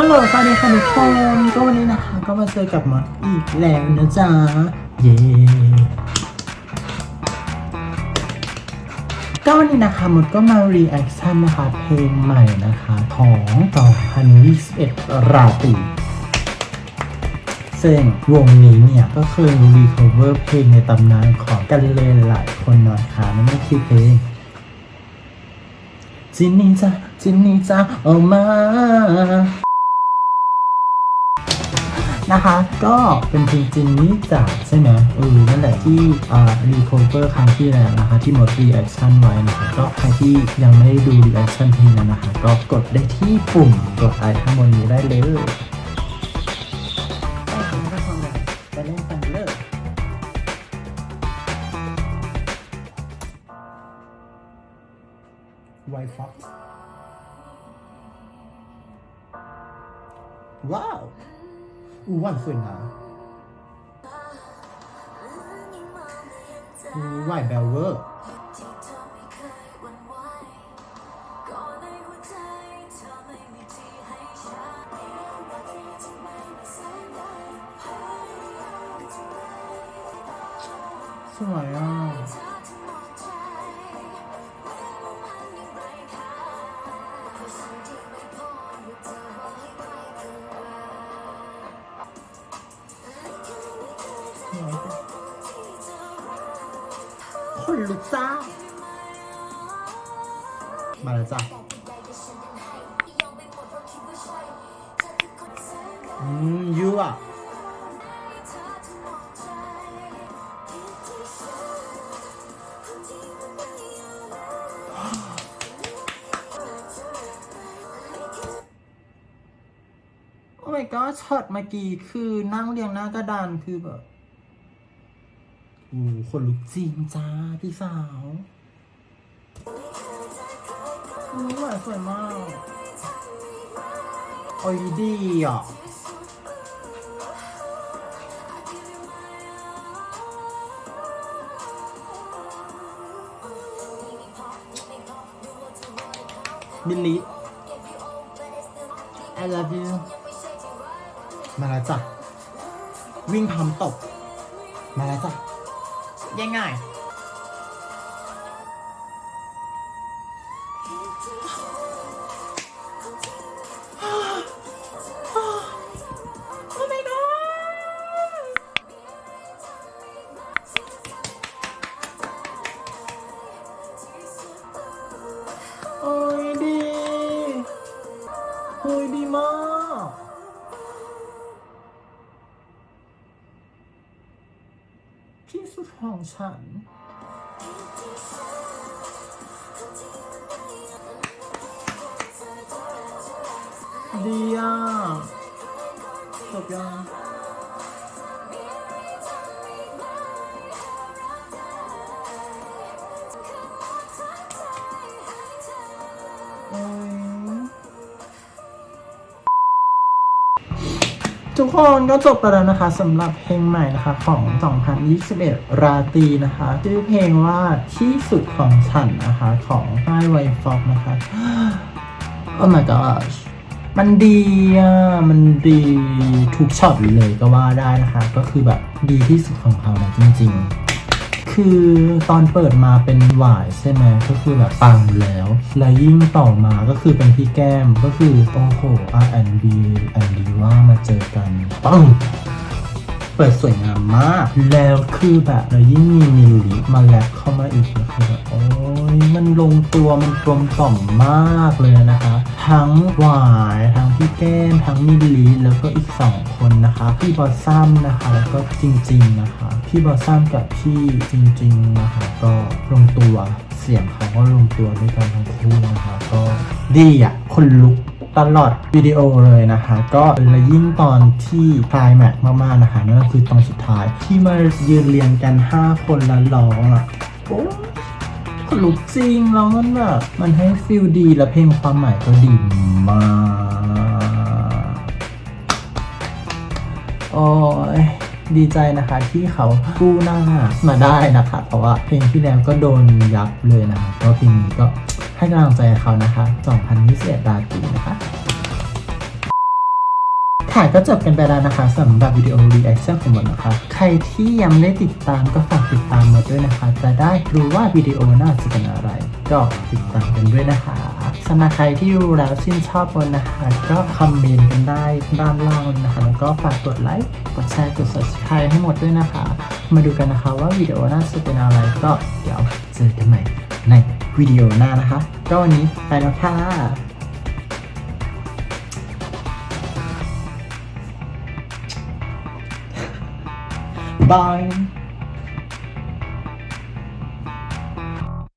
ฮัลโหลสวัสดีค่ะทุกคนก็วันนี้นะคะก็มาเจอกับมอสอีกแล้วนะจ๊ะ เย้ก็วันนี้นะคะมดก็มารีแอคชั่นนะคะ เพลงใหม่นะคะของ2021ราตรีซึ่งวงนี้เนี่ย ก็เคยรีคอเวอร์เพลงในตำนานของกันเลนหลายคนหน่อยค่ะนั่นก็คือเพลงจินนี่จ้าจินนี่จ้าออกมา นะคะ ก็เป็นเพลงจินนี่จ้าใช่ไหมเออนั่นแหละที่อ่ารีโคเวอร์ครั้งที่แล้วนะคะ ที่หมดรีแอคชั่นไว้นะคะก็ใครที่ยังไม่ได้ดูรีแอคชั่นเพลงนั้นนะคะ ก็กดได้ที่ปุ่มกดไอข้างบนนี้ได้เลยไปเล่นกันเลยไวฟ็อกว้า วอูวันสวยนะอูไหวเบลเวอร์ สวยอะคนลุกจ้า มาแล้วจ้ะอืมยูอะโอ้ my god ช็อตเมื่อกี้คือนั่งเรียงหน้ากระดานคือแบบ โอ้คนลุกจริงจ้า พี่สาวอือหวานสวยมากโอ้ยดีอะบิลลี่ I love you มาแล้วจ้ะ วิ่งพรมตบ มาแล้วจ้ะ ง่าย สุดของฉัน ดีอะจบยัง ทุกคนก็จบไปแล้วนะคะสำหรับเพลงใหม่นะคะของ 2021 ราตรีนะคะ ชื่อเพลงว่าที่สุดของฉันนะคะของค่ายไวฟ็อกนะคะ Oh my gosh มันดีอะ มันดีทุกช็อตเลยก็ว่าได้นะคะ ก็คือแบบดีที่สุดของเขานะจริง ๆ คือตอนเปิดมาเป็นหวายใช่ไหมก็คือแบบปังแล้ว และยิ่งต่อมาก็คือเป็นพี่แก้มก็คือ โอ้โห R&B แอนดีว่ามาเจอกันปัง เปิดสวยงามมาก แล้วคือแบบแล้วยิ่งมีมิลลิมาแลบเข้ามาอีกก็คือแบบโอ้ยมันลงตัวมันกลมกล่อมมากเลยนะคะ ทั้งหวายทั้งพี่แก้มทั้งมิลลิแล้วก็อีกสองคนนะคะ พี่บอสซัมนะคะ แล้วก็จริง ๆนะคะ พี่บอสซัมกับพี่จริง ๆนะคะ ก็ลงตัวเสียงเขาก็ลงตัวด้วยกันทั้งคู่นะคะก็ดีอะคนลุก ตลอดวิดีโอเลยนะคะ ก็และยิ่งตอนที่คลายแม็กมากๆนะคะนั่นก็คือตอนสุดท้ายที่มายืนเรียงกัน 5 คนแล้วร้องอะโอ้ขนลุกจริงแล้วมันแบบมันให้ฟิลดีและเพลงความหมายก็ดีมากโอ้ยดีใจนะคะที่เขากู้หน้ามาได้นะคะ เพราะว่าเพลงที่แล้วก็โดนยับเลยนะคะก็เพลงนี้ก็ ให้กำลังใจเขานะคะ2021ราตรีนะคะ ค่ะก็จบกันไปแล้วนะคะสำหรับวิดีโอรีแอคชั่นของหมดนะคะ ใครที่ยังไม่ได้ติดตามก็ฝากติดตามหมดด้วยนะคะ จะได้รู้ว่าวิดีโอน่าจะเป็นอะไร ก็ติดตามกันด้วยนะคะสำหรับใครที่ดูแล้วชื่นชอบบนนะคะ ก็คอมเมนต์กันได้ด้านล่างนะคะ แล้วก็ฝากกดไลค์กดแชร์กด subscribe ให้หมดด้วยนะคะ มาดูกันนะคะว่าวิดีโอน่าจะเป็นอะไรก็เดี๋ยวเจอกันใหม่ใน วิดีโอหน้านะคะ ก็วันนี้ไปแล้วค่ะ Bye.